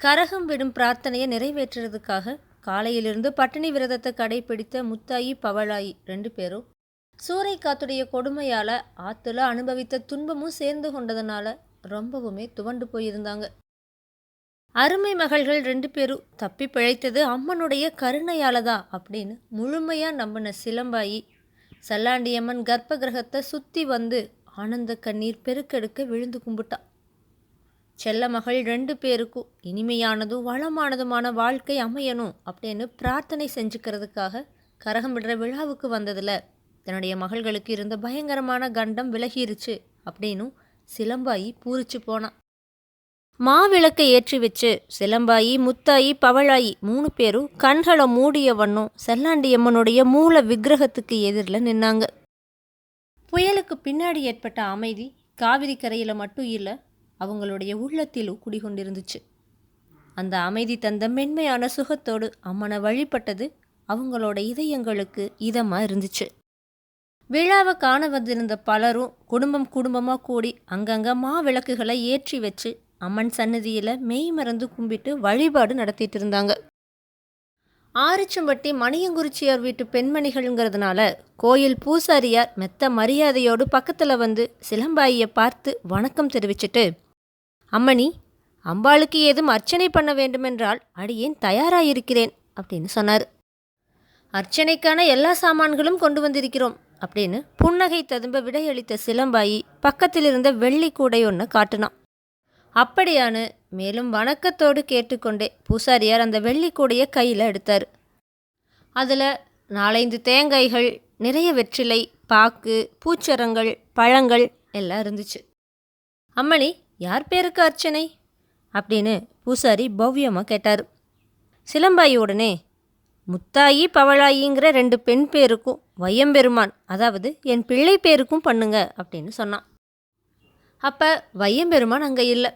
கரகம் விடும் பிரார்த்தனையை நிறைவேற்றுறதுக்காக காலையிலிருந்து பட்டினி விரதத்தை கடைபிடித்த முத்தாயி பவளாயி ரெண்டு பேரும் சூறைக்காத்துடைய கொடுமையால் ஆற்றுல அனுபவித்த துன்பமும் சேர்ந்து கொண்டதுனால ரொம்பவுமே துவண்டு போயிருந்தாங்க. அருமை மகள்கள் ரெண்டு பேரும் தப்பி பிழைத்தது அம்மனுடைய கருணையால தான் அப்படின்னு முழுமையாக நம்பின சிலம்பாயி சல்லாண்டியம்மன் கர்ப்ப கிரகத்தை சுற்றி வந்து ஆனந்த கண்ணீர் பெருக்கெடுக்க விழுந்து கும்பிட்டான் செல்ல மகள் ரெண்டு பேருக்கும் இனிமையானதும் வளமானதுமான வாழ்க்கை அமையணும் அப்படின்னு பிரார்த்தனை செஞ்சுக்கிறதுக்காக கரகம் விடுற விழாவுக்கு வந்ததில். தன்னுடைய மகள்களுக்கு இருந்த பயங்கரமான கண்டம் விலகிருச்சு அப்படின்னும் சிலம்பாயி பூரிச்சு போனான் மாவிளக்கை ஏற்றி வச்சு சிலம்பாயி முத்தாயி பவழாயி மூணு பேரும் கண்களை மூடிய வண்ணம் செல்லாண்டியம்மனுடைய மூல விக்கிரகத்துக்கு எதிரில் நின்னாங்க. புயலுக்கு பின்னாடி ஏற்பட்ட அமைதி காவிரி கரையில் மட்டும் இல்லை அவங்களுடைய உள்ளத்தில் குடிகொண்டிருந்துச்சு. அந்த அமைதி தந்த மென்மையான சுகத்தோடு அம்மனை வழிபட்டது அவங்களோட இதயங்களுக்கு இதமாக இருந்துச்சு. விழாவை காண வந்திருந்த பலரும் குடும்பம் குடும்பமாக கூடி அங்கங்கே மா விளக்குகளை ஏற்றி வச்சு அம்மன் சன்னதியில் மெய் மறந்து கும்பிட்டு வழிபாடு நடத்திட்டு இருந்தாங்க. ஆரிச்சம்பட்டி மணியங்குறிச்சியார் வீட்டு பெண்மணிகள்ங்கிறதுனால கோயில் பூசாரியார் மெத்த மரியாதையோடு பக்கத்தில் வந்து சிலம்பாயியை பார்த்து வணக்கம் தெரிவிச்சிட்டு அம்மணி அம்பாளுக்கு ஏதும் அர்ச்சனை பண்ண வேண்டுமென்றால் அடியேன் தயாராயிருக்கிறேன்? அப்படின்னு சொன்னார். அர்ச்சனைக்கான எல்லா சாமான்களும் கொண்டு வந்திருக்கிறோம் அப்படின்னு புன்னகை ததும்ப விடையளித்த சிலம்பாயி பக்கத்தில் இருந்த வெள்ளி கூடை ஒன்று காட்டினான். அப்படியானு மேலும் வணக்கத்தோடு கேட்டுக்கொண்டே பூசாரியார் அந்த வெள்ளி கூடையை கையில் எடுத்தார். அதில் நாலைந்து தேங்காய்கள் நிறைய வெற்றிலை பாக்கு பூச்சரங்கள் பழங்கள் எல்லாம் இருந்துச்சு. அம்மணி யார் பேருக்கு அர்ச்சனை? அப்படின்னு பூசாரி பவ்யமாக கேட்டார். சிலம்பாயி உடனே முத்தாயி பவளாயிங்கிற ரெண்டு பெண் பேருக்கும் வையம்பெருமான் அதாவது என் பிள்ளை பேருக்கும் பண்ணுங்க அப்படின்னு சொன்னான். அப்போ வையம்பெருமான் அங்கே இல்லை.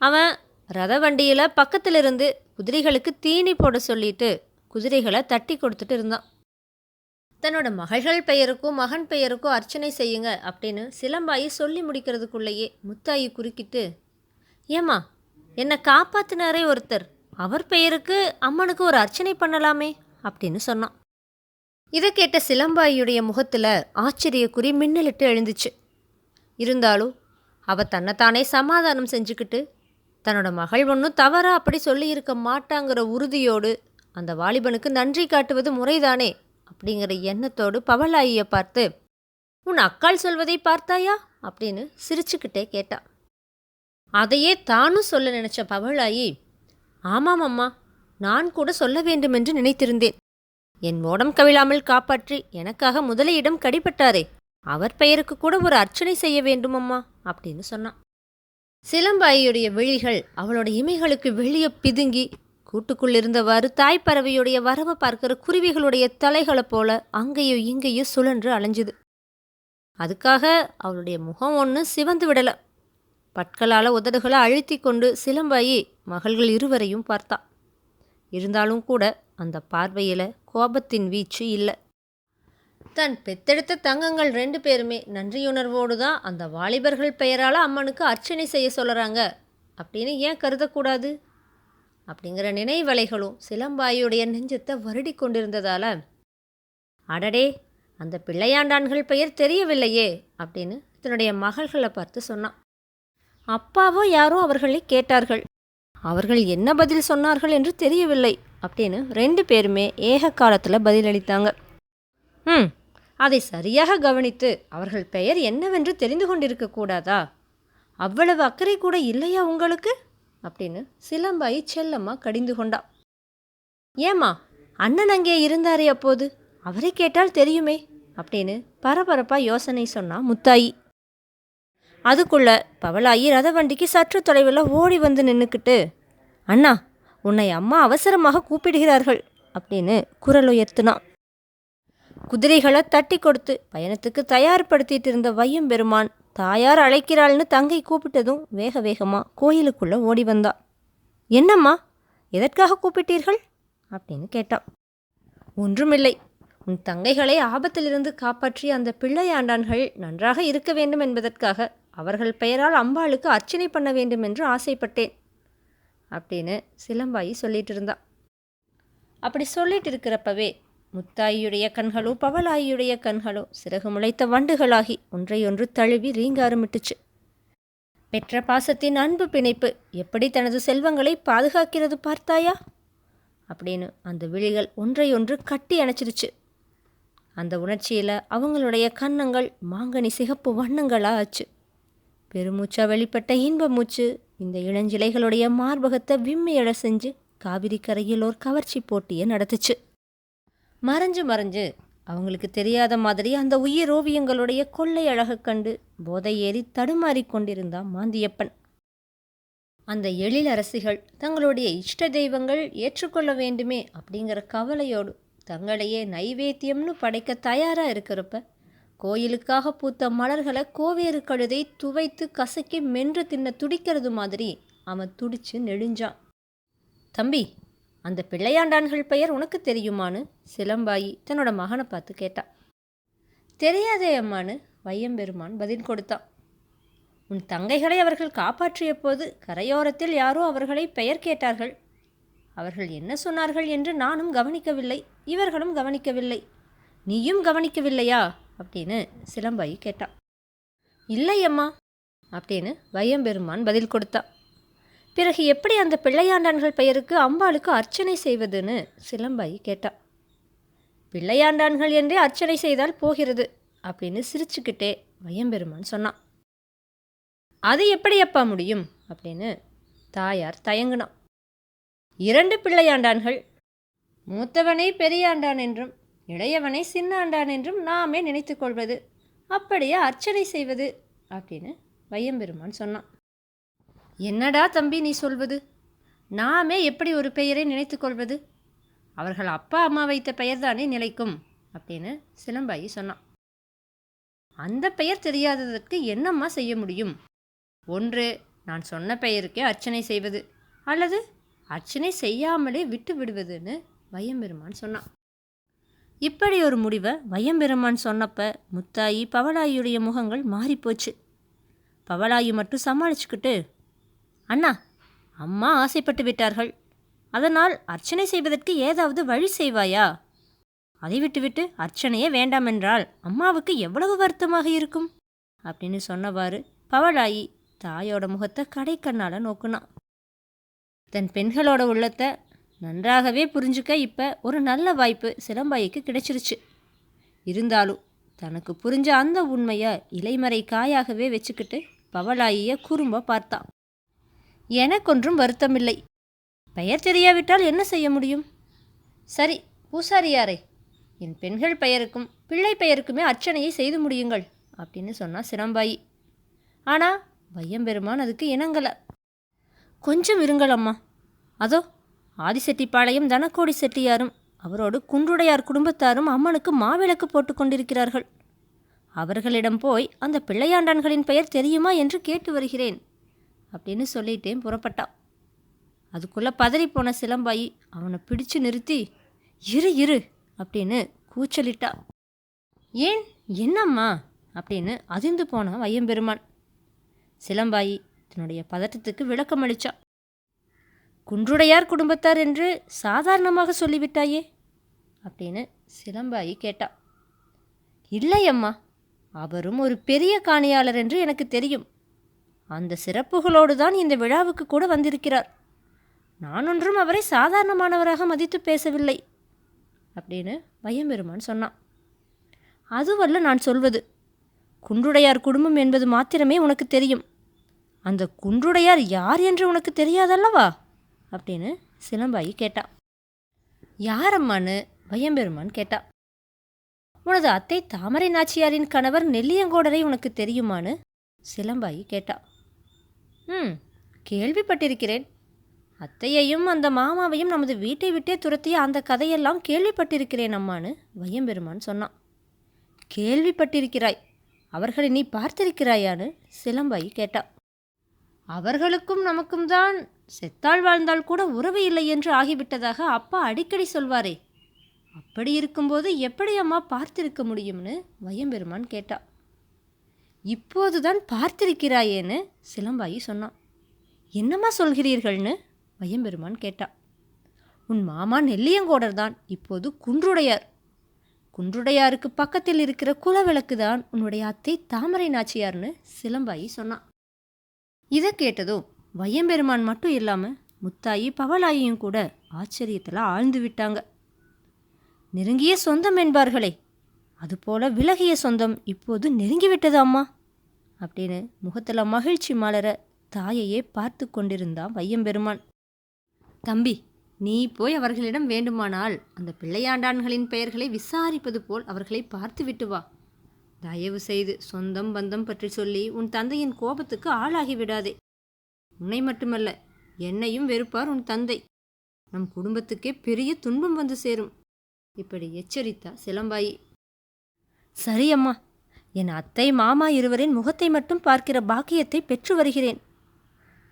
அவன் ரத வண்டியில் பக்கத்தில் இருந்து குதிரைகளுக்கு தீனி போட சொல்லிட்டு குதிரைகளை தட்டி கொடுத்துட்டு இருந்தான். தன்னோட மகள்கள் பெயருக்கும் மகன் பெயருக்கும் அர்ச்சனை செய்யுங்க அப்படின்னு சிலம்பாயி சொல்லி முடிக்கிறதுக்குள்ளேயே முத்தாயி குறுக்கிட்டு ஏம்மா என்னை காப்பாத்தினாரே ஒருத்தர். அவர் பெயருக்கு அம்மனுக்கு ஒரு அர்ச்சனை பண்ணலாமே அப்படின்னு சொன்னான். இதை கேட்ட சிலம்பாயியுடைய முகத்தில் ஆச்சரியக்குறி மின்னலிட்டு எழுந்துச்சு. இருந்தாலும் அவ தன்னைத்தானே சமாதானம் செஞ்சுக்கிட்டு தன்னோட மகள் ஒன்றும் தவறா அப்படி சொல்லியிருக்க மாட்டாங்கிற உறுதியோடு அந்த வாலிபனுக்கு நன்றி காட்டுவது முறைதானே? அப்படிங்கிற எண்ணத்தோடு பவளாயியை பார்த்து உன் அக்காள் சொல்வதை பார்த்தாயா? அப்படின்னு சிரிச்சுக்கிட்டே கேட்டா. அதையே தானும் சொல்ல நினைச்ச பவளாயி ஆமாம் அம்மா நான் கூட சொல்ல வேண்டுமென்று நினைத்திருந்தேன். என் மோடம் கவிழாமல் காப்பாற்றி எனக்காக முதலையிடம் கடிபட்டாரே அவர் பெயருக்கு கூட ஒரு அர்ச்சனை செய்ய வேண்டும் அம்மா அப்படின்னு சொன்னான். சிலம்பாயியுடைய விழிகள் அவளோட இமைகளுக்கு வெளியே பிதுங்கி கூட்டுக்குள் இருந்தவாறு தாய்ப்பறவையுடைய வரவை பார்க்கிற குருவிகளுடைய தலைகளைப் போல அங்கேயும் இங்கேயும் சுழன்று அலைஞ்சுது. அதுக்காக அவளுடைய முகம் ஒன்று சிவந்து விடலை. பற்களால் உதடுகளை அழுத்தி கொண்டு சிலம்பாயி மகள்கள் இருவரையும் பார்த்தா. இருந்தாலும் கூட அந்த பார்வையில் கோபத்தின் வீச்சு இல்லை. தன் பெத்தெடுத்த தங்கங்கள் ரெண்டு பேருமே நன்றியுணர்வோடு தான் அந்த வாலிபர்கள் பெயரால் அம்மனுக்கு அர்ச்சனை செய்ய சொல்கிறாங்க அப்படின்னு ஏன் கருதக்கூடாது? அப்படிங்கிற நினைவலைகளும் சிலம்பாயுடைய நெஞ்சத்தை வருடி கொண்டிருந்ததால அடடே அந்த பிள்ளையாண்டான்கள் பெயர் தெரியவில்லையே அப்படின்னு தன்னுடைய மகள்களை பார்த்து சொன்னான். அப்பாவோ யாரோ அவர்களை கேட்டார்கள். அவர்கள் என்ன பதில் சொன்னார்கள் என்று தெரியவில்லை அப்படின்னு ரெண்டு பேருமே ஏக காலத்தில் பதிலளித்தாங்க. ம் அதை சரியாக கவனித்து அவர்கள் பெயர் என்னவென்று தெரிந்து கொண்டிருக்க கூடாதா? அவ்வளவு அக்கறை கூட இல்லையா உங்களுக்கு? அப்படின்னு சிலம்பாயி செல்லம்மா கடிந்து கொண்டா. ஏம்மா அண்ணன் அங்கே இருந்தாரே அப்போது? அவரை கேட்டால் தெரியுமே அப்படின்னு பரபரப்பாக யோசனை சொன்னா முத்தாயி. அதுக்குள்ள பவளாயி ரத வண்டிக்கு சற்று தொலைவில் ஓடி வந்து நின்றுக்கிட்டு அண்ணா உன்னை அம்மா அவசரமாக கூப்பிடுகிறார்கள் அப்படின்னு குரல் உயர்த்தினான் குதிரைகளை தட்டி கொடுத்து பயணத்துக்கு தயார்படுத்திட்டு இருந்த வையம் பெருமான் தாயார் அழைக்கிறாள்னு தங்கை கூப்பிட்டதும் வேக வேகமாக கோயிலுக்குள்ளே ஓடி வந்தா. என்னம்மா எதற்காக கூப்பிட்டீர்கள்? அப்படின்னு கேட்டான் ஒன்றுமில்லை. உன் தங்கைகளை ஆபத்திலிருந்து காப்பாற்றிய அந்த பிள்ளையாண்டான்கள் நன்றாக இருக்க வேண்டும் என்பதற்காக அவர்கள் பெயரால் அம்பாளுக்கு அர்ச்சனை பண்ண வேண்டும் என்று ஆசைப்பட்டேன் அப்படின்னு சிலம்பாயி சொல்லிட்டு இருந்தா. அப்படி சொல்லிட்டு இருக்கிறப்பவே முத்தாயியுடைய கண்களோ பவளாயியுடைய கண்களோ சிறகு முளைத்த வண்டுகளாகி ஒன்றையொன்று தழுவி ரீங்காரமிட்டுச்சு பெற்ற பாசத்தின் அன்பு பிணைப்பு எப்படி தனது செல்வங்களை பாதுகாக்கிறது பார்த்தாயா? அப்படின்னு அந்த விழிகள் ஒன்றையொன்று கட்டி அணைச்சிருச்சு அந்த உணர்ச்சியில் அவங்களுடைய கன்னங்கள் மாங்கனி சிகப்பு வண்ணங்களா ஆச்சு. பெருமூச்சா வெளிப்பட்ட இன்ப மூச்சு இந்த இளஞ்சிலைகளுடைய மார்பகத்தை விம்மி எழ செஞ்சு காவிரி கரையில் ஒரு கவர்ச்சி போட்டியை நடத்துச்சு. மறைஞ்சு மறைஞ்சு அவங்களுக்கு தெரியாத மாதிரி அந்த உயிர் ஓவியங்களுடைய கொள்ளை அழகு கண்டு போதை ஏறி தடுமாறி கொண்டிருந்தான் மாந்தியப்பன். அந்த எழில் அரசிகள் தங்களுடைய இஷ்ட தெய்வங்கள் ஏற்றுக்கொள்ள வேண்டுமே அப்படிங்கிற கவலையோடு தங்களையே நைவேத்தியம்னு படைக்க தயாராக இருக்கிறப்ப கோயிலுக்காக பூத்த மலர்களை கோவேறு கழுதை துவைத்து கசக்கி மென்று தின்ன துடிக்கிறது மாதிரி அவன் துடிச்சு நெடுஞ்சான். தம்பி அந்த பிள்ளையாண்டான்கள் பெயர் உனக்கு தெரியுமான்னு சிலம்பாயி தன்னோட மகனை பார்த்து கேட்டா. தெரியாதே அம்மான்னு வையம்பெருமான் பதில் கொடுத்தான் உன் தங்கைகளை அவர்கள் காப்பாற்றிய போது கரையோரத்தில் யாரோ அவர்களை பெயர் கேட்டார்கள். அவர்கள் என்ன சொன்னார்கள் என்று நானும் கவனிக்கவில்லை. இவர்களும் கவனிக்கவில்லை. நீயும் கவனிக்கவில்லையா? அப்படின்னு சிலம்பாயி கேட்டா. இல்லை அம்மா அப்படின்னு வையம்பெருமான் பதில் கொடுத்தா. பிறகு எப்படி அந்த பிள்ளையாண்டான்கள் பெயருக்கு அம்பாளுக்கு அர்ச்சனை செய்வதுன்னு சிலம்பாயி கேட்டா. பிள்ளையாண்டான்கள் என்றே அர்ச்சனை செய்தால் போகிறது அப்படின்னு சிரிச்சுக்கிட்டே வையம்பெருமான் சொன்னான் அது எப்படி அப்பா முடியும் அப்படின்னு தாயார் தயங்குனான். இரண்டு பிள்ளையாண்டான்கள் மூத்தவனை பெரியாண்டான் என்றும் இளையவனை சின்னாண்டான் என்றும் நாமே நினைத்து கொள்வது அப்படியே அர்ச்சனை செய்வது அப்படின்னு வையம்பெருமான் சொன்னான். என்னடா தம்பி நீ சொல்வது? நாமே எப்படி ஒரு பெயரை நினைத்து கொள்வது? அவர்கள் அப்பா அம்மா வைத்த பெயர்தானே நிலைக்கும் அப்படின்னு சிலம்பாயி சொன்னான். அந்த பெயர் தெரியாததற்கு என்னம்மா செய்ய முடியும்? ஒன்று நான் சொன்ன பெயருக்கே அர்ச்சனை செய்வது அல்லது அர்ச்சனை செய்யாமலே விட்டு விடுவதுன்னு வையம்பெருமான் சொன்னான். இப்படி ஒரு முடிவை வையம்பெருமான் சொன்னப்ப முத்தாயி பவலாயுடைய முகங்கள் மாறிப்போச்சு. பவலாயி மட்டும் சமாளிச்சுக்கிட்டு அண்ணா அம்மா ஆசைப்பட்டு விட்டார்கள். அதனால் அர்ச்சனை செய்வதற்கு ஏதாவது வழி செய்வாயா? அதை விட்டுவிட்டு அர்ச்சனையே வேண்டாம் என்றால் அம்மாவுக்கு எவ்வளவு வருத்தமாக இருக்கும்? அப்படின்னு சொன்னவாறு பவளாயி தாயோட முகத்தை கடைக்கண்ணால் நோக்குனான். தன் பெண்களோட உள்ளத்தை நன்றாகவே புரிஞ்சுக்க இப்போ ஒரு நல்ல வாய்ப்பு சிலம்பாயிக்கு கிடைச்சிருச்சு. இருந்தாலும் தனக்கு புரிஞ்ச அந்த உண்மையை இலைமறை காயாகவே வச்சுக்கிட்டு பவளாயியை குறும்ப பார்த்தான். எனக்கொன்றும் வருத்தமில்லை. பெயர் தெரியாவிட்டால் என்ன செய்ய முடியும்? சரி பூசாரியாரே என் பெண்கள் பெயருக்கும் பிள்ளை பெயருக்குமே அர்ச்சனையை செய்து முடியுங்கள் அப்படின்னு சொன்னா சிரம்பாயி. ஆனால் வையம்பெருமான் அதுக்கு இணங்கலை. கொஞ்சம் இருங்களம்மா அதோ ஆதிசெட்டிப்பாளையம் தனக்கோடி செட்டியாரும் அவரோடு குன்றுடையார் குடும்பத்தாரும் அம்மனுக்கு மாவிளக்கு போட்டு கொண்டிருக்கிறார்கள். அவர்களிடம் போய் அந்த பிள்ளையாண்டான்களின் பெயர் தெரியுமா என்று கேட்டு வருகிறேன். அப்படின்னு சொல்லிட்டேன் புறப்பட்டான். அதுக்குள்ளே பதறிப்போன சிலம்பாயி அவனை பிடிச்சு நிறுத்தி இரு இரு அப்படின்னு கூச்சலிட்டா. ஏன்? என்னம்மா? அப்படின்னு அதிர்ந்து போனான் வையம்பெருமான். சிலம்பாயி தன்னுடைய பதட்டத்துக்கு விளக்கம் அளித்தான் குன்றுடையார் குடும்பத்தார் என்று சாதாரணமாக சொல்லிவிட்டாயே? அப்படின்னு சிலம்பாயி கேட்டா. இல்லை அம்மா அவரும் ஒரு பெரிய காணியாளர் என்று எனக்கு தெரியும். அந்த சிறப்புகளோடு தான் இந்த விழாவுக்கு கூட வந்திருக்கிறார். நான் ஒன்றும் அவரை சாதாரணமானவராக மதித்து பேசவில்லை அப்படின்னு வையம்பெருமான் சொன்னான். அதுவல்ல நான் சொல்வது குன்றுடையார் குடும்பம் என்பது மாத்திரமே உனக்கு தெரியும். அந்த குன்றுடையார் யார் என்று உனக்கு தெரியாதல்லவா? அப்படின்னு சிலம்பாயி கேட்டா யாரம்மான்னு வையம்பெருமான் கேட்டா உனது அத்தை தாமரை நாச்சியாரின் கணவர் நெல்லியங்கோடரை உனக்கு தெரியுமான்னு சிலம்பாயி கேட்டா ம் கேள்விப்பட்டிருக்கிறேன். அத்தையையும் அந்த மாமாவையும் நமது வீட்டை விட்டே துரத்திய அந்த கதையெல்லாம் கேள்விப்பட்டிருக்கிறேன் அம்மான்னு வையம்பெருமான் சொன்னான். கேள்விப்பட்டிருக்கிறாய் அவர்களை நீ பார்த்திருக்கிறாயான்னு சிலம்பாயி கேட்டா அவர்களுக்கும் நமக்கும் தான் செத்தாள் வாழ்ந்தால் கூட உறவு இல்லை என்று ஆகிவிட்டதாக அப்பா அடிக்கடி சொல்வாரே. அப்படி இருக்கும்போது எப்படி அம்மா பார்த்திருக்க முடியும்னு வையம்பெருமான் கேட்டா இப்போதுதான் பார்த்திருக்கிறாயேன்னு சிலம்பாயி சொன்னான். என்னம்மா சொல்கிறீர்கள்னு வையம்பெருமான் கேட்டா உன் மாமா நெல்லியங்கோடர் தான் இப்போது குன்றுடையார். குன்றுடையாருக்கு பக்கத்தில் இருக்கிற குலவிளக்கு தான் உன்னுடைய அத்தை தாமரை நாச்சியார்னு சிலம்பாயி சொன்னான். இதை கேட்டதும் வையம்பெருமான் மட்டும் இல்லாமல் முத்தாயி பவலாயியும் கூட ஆச்சரியத்தில் ஆழ்ந்து விட்டாங்க. நெருங்கிய சொந்தம் என்பார்களே அதுபோல விலகிய சொந்தம் இப்போது நெருங்கிவிட்டது அம்மா அப்படின்னு முகத்தில் மகிழ்ச்சி மலர தாயையே பார்த்து கொண்டிருந்தான் வையம்பெருமான். தம்பி நீ போய் அவர்களிடம் வேண்டுமானால் அந்த பிள்ளையாண்டான்களின் பெயர்களை விசாரிப்பது போல் அவர்களை பார்த்து விட்டு வா. தயவு செய்து சொந்தம் பந்தம் பற்றி சொல்லி உன் தந்தையின் கோபத்துக்கு ஆளாகி விடாதே. உன்னை மட்டுமல்ல என்னையும் வெறுப்பார் உன் தந்தை. நம் குடும்பத்துக்கே பெரிய துன்பம் வந்து சேரும். இப்படி எச்சரித்தா சிலம்பாயி. சரி அம்மா என் அத்தை மாமா இருவரின் முகத்தை மட்டும் பார்க்கிற பாக்கியத்தை பெற்று வருகிறேன்.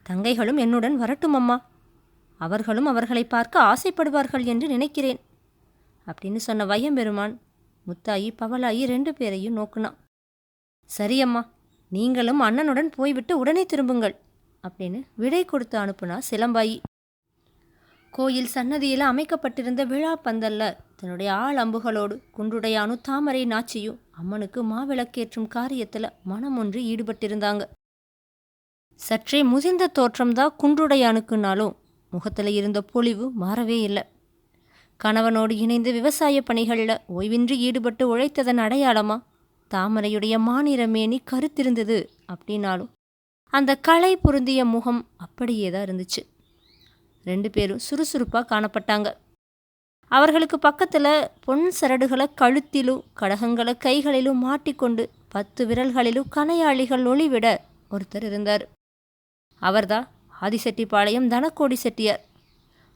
தங்கைகளும் என்னுடன் வரட்டும் அம்மா. அவர்களும் அவர்களை பார்க்க ஆசைப்படுவார்கள் என்று நினைக்கிறேன். அப்படின்னு சொன்ன வையம்பெருமான் முத்தாயி பவலாயி ரெண்டு பேரையும் நோக்குனான். சரியம்மா நீங்களும் அண்ணனுடன் போய்விட்டு உடனே திரும்புங்கள் அப்படின்னு விடை கொடுத்து அனுப்புனா சிலம்பாயி. கோயில் சன்னதியில் அமைக்கப்பட்டிருந்த விழா பந்தல்ல தன்னுடைய ஆள் அம்புகளோடு குன்றுடைய தாமரை நாச்சியும் அம்மனுக்கு மாவிளக்கேற்றும் காரியத்தில் மனம் ஒன்று ஈடுபட்டிருந்தாங்க. சற்றே முதிர்ந்த தோற்றம்தான் குன்றுடையானுக்குனாலும் முகத்தில் இருந்த பொலிவு மாறவே இல்லை. கணவனோடு இணைந்து விவசாய பணிகளில் ஓய்வின்றி ஈடுபட்டு உழைத்ததன் அடையாளமா தாமரையுடைய மாநிலமேனி கருத்திருந்தது அப்படின்னாலும் அந்த களை பொருந்திய முகம் அப்படியே தான் இருந்துச்சு. ரெண்டு பேரும் சுறுசுறுப்பாக காணப்பட்டாங்க. அவர்களுக்கு பக்கத்தில் பொன் சரடுகளை கழுத்திலும் கடகங்களை கைகளிலும் மாட்டிக்கொண்டு பத்து விரல்களிலும் கனையாளிகள் ஒளிவிட ஒருத்தர் இருந்தார். அவர்தான் ஆதிசெட்டிப்பாளையம் தனக்கோடி செட்டியார்.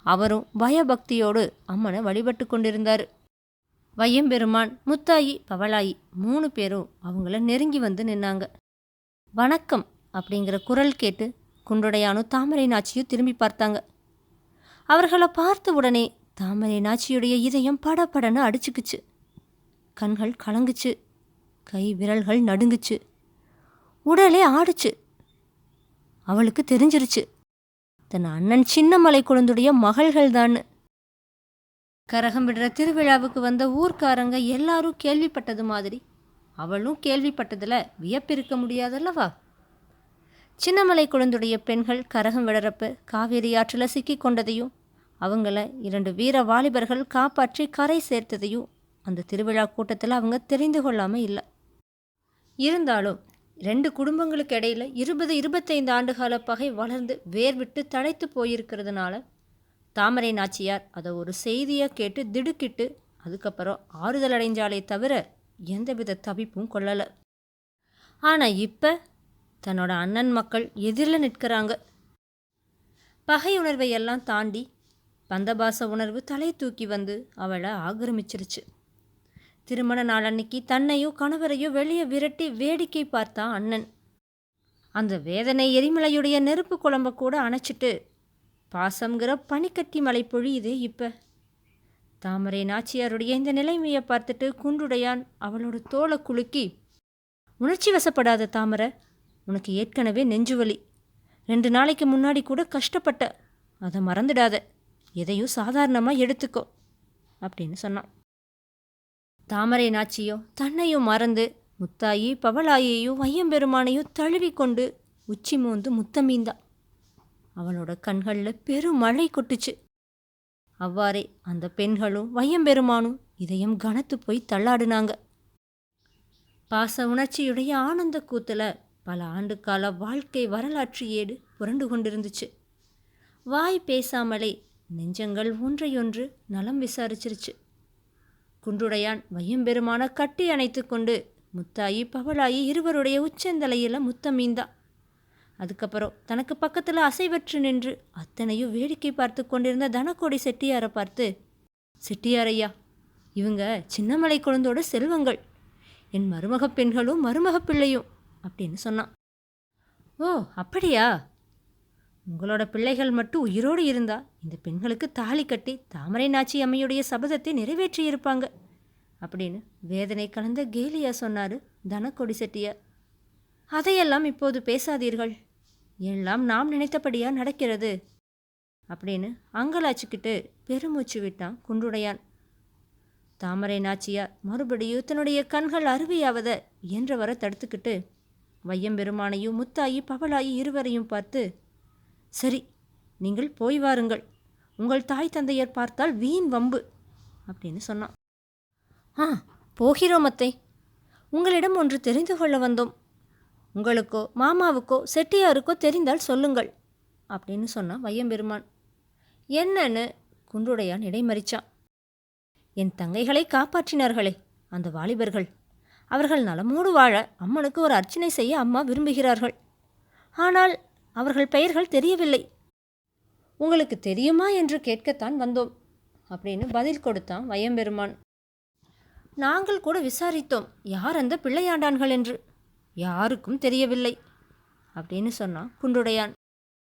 அவரும் பயபக்தியோடு அம்மனை வழிபட்டு கொண்டிருந்தார். வையம்பெருமான் முத்தாயி பவளாயி மூணு பேரும் அவங்கள நெருங்கி வந்து நின்னாங்க. வணக்கம் அப்படிங்கிற குரல் கேட்டு குண்டுடையானும் தாமரை நாச்சியும் திரும்பி பார்த்தாங்க. அவர்களை பார்த்த உடனே தாமரை நாச்சியுடைய இதயம் படப்படன்னு அடிச்சுக்குச்சு. கண்கள் கலங்குச்சு. கை விரல்கள் நடுங்குச்சு. உடலே ஆடுச்சு. அவளுக்கு தெரிஞ்சிருச்சு. தன் அண்ணன் சின்னமலை குழந்துடைய மகள்கள் தான் கரகம் விடுற திருவிழாவுக்கு வந்த ஊர்க்காரங்க எல்லாரும் கேள்விப்பட்டது மாதிரி. அவளும் கேள்விப்பட்டதில் வியப்பிருக்க முடியாதல்லவா? சின்னமலை குழந்துடைய பெண்கள் கரகம் விடறப்ப காவேரி ஆற்றில் சிக்கி கொண்டதையும் அவங்கள இரண்டு வீர வாலிபர்கள் காப்பாற்றி கரை சேர்த்ததையும் அந்த திருவிழா கூட்டத்தில் அவங்க தெரிந்து கொள்ளாமல் இல்லை. இருந்தாலும் ரெண்டு குடும்பங்களுக்கு இடையில் இருபது இருபத்தைந்து ஆண்டுகால பகை வளர்ந்து வேர்விட்டு தழைத்து போயிருக்கிறதுனால தாமரை நாச்சியார் அதை ஒரு செய்தியாக கேட்டு திடுக்கிட்டு அதுக்கப்புறம் ஆறுதல் அடைஞ்சாலே தவிர எந்தவித தவிப்பும் கொள்ளலை. ஆனால் இப்போ தன்னோட அண்ணன் மக்கள் எதிரில் நிற்கிறாங்க. பகை உணர்வை எல்லாம் தாண்டி பந்தபாச உணர்வு தலை தூக்கி வந்து அவளை ஆக்கிரமிச்சிருச்சு. திருமண நாள் அன்னைக்கு தன்னையோ கணவரையோ வெளியே விரட்டி வேடிக்கை பார்த்தான் அண்ணன். அந்த வேதனை எரிமலையுடைய நெருப்பு குழம்ப கூட அணைச்சிட்டு பாசம்ங்கிற பனிக்கட்டி மலை பொழியுதே இப்போ. தாமரை நாச்சியாருடைய இந்த நிலைமையை பார்த்துட்டு குன்றுடையான் அவளோட தோலை குலுக்கி உணர்ச்சி வசப்படாத தாமரை உனக்கு ஏற்கனவே நெஞ்சுவலி. ரெண்டு நாளைக்கு முன்னாடி கூட கஷ்டப்பட்ட அதை மறந்துடாத. எதையும் சாதாரணமாக எடுத்துக்கோ அப்படின்னு சொன்னான். தாமரை நாச்சியோ தன்னையும் மறந்து முத்தாயி பவளாயையும் வையம்பெருமானையும் தழுவி கொண்டு உச்சி மோந்து முத்தமீந்தா. அவளோட கண்களில் பெரும் மழை கொட்டுச்சு. அவ்வாறே அந்த பெண்களும் வையம்பெருமானும் இதயம் கனத்து போய் தள்ளாடுனாங்க. பாச உணர்ச்சியுடைய ஆனந்த கூத்தில் பல ஆண்டுகால வாழ்க்கை வரலாற்று ஏடு புரண்டு கொண்டிருந்துச்சு. வாய் பேசாமலே நெஞ்சங்கள் ஒன்றையொன்று நலம் விசாரிச்சிருச்சு. குன்றுடையான் வையம்பெருமான கட்டி அணைத்து கொண்டு முத்தாயி பவளாயி இருவருடைய உச்சந்தலையில் முத்தமீந்தா அதுக்கப்புறம் தனக்கு பக்கத்தில் அசைவற்று நின்று அத்தனையும் வேடிக்கை பார்த்து கொண்டிருந்த தனக்கோடி செட்டியாரை பார்த்து செட்டியாரையா இவங்க சின்னமலை குழந்தோட செல்வங்கள். என் மருமக பெண்களும் மருமக பிள்ளையும் அப்படின்னு சொன்னான். ஓ அப்படியா? உங்களோட பிள்ளைகள் மட்டும் உயிரோடு இருந்தா இந்த பெண்களுக்கு தாலி கட்டி தாமரை நாச்சி அம்மையுடைய சபதத்தை நிறைவேற்றியிருப்பாங்க அப்படின்னு வேதனை கலந்த கேலியா சொன்னார் தனக்கொடி செட்டியார் அதையெல்லாம் இப்போது பேசாதீர்கள். எல்லாம் நாம் நினைத்தபடியா நடக்கிறது. அப்படின்னு அங்கலாச்சிக்கிட்டு பெருமூச்சு விட்டான் குன்றுடையான். தாமரை நாச்சியார் மறுபடியும் தன்னுடைய கண்கள் அருவியாவத இயன்றவரை தடுத்துக்கிட்டு வையம்பெருமானையும் முத்தாயி பவளாயி இருவரையும் பார்த்து சரி நீங்கள் போய் வாருங்கள். உங்கள் தாய் தந்தையர் பார்த்தால் வீண் வம்பு அப்படின்னு சொன்னான். ஆ போகிறோம் அத்தை. உங்களிடம் ஒன்று தெரிந்து கொள்ள வந்தோம். உங்களுக்கோ மாமாவுக்கோ செட்டியாருக்கோ தெரிந்தால் சொல்லுங்கள் அப்படின்னு சொன்னான் வையம்பெருமான். என்னன்னு குன்றுடையான் இடைமறிச்சான். என் தங்கைகளை காப்பாற்றினார்களே அந்த வாலிபர்கள். அவர்கள் நலமோடு வாழ அம்மனுக்கு ஒரு அர்ச்சனை செய்ய அம்மா விரும்புகிறார்கள். ஆனால் அவர்கள் பெயர்கள் தெரியவில்லை. உங்களுக்கு தெரியுமா என்று கேட்கத்தான் வந்தோம் அப்படின்னு பதில் கொடுத்தான் வயம்பெருமான். நாங்கள் கூட விசாரித்தோம் யார் அந்த பிள்ளையாண்டான்கள் என்று. யாருக்கும் தெரியவில்லை அப்படின்னு சொன்னான் குன்றுடையான்.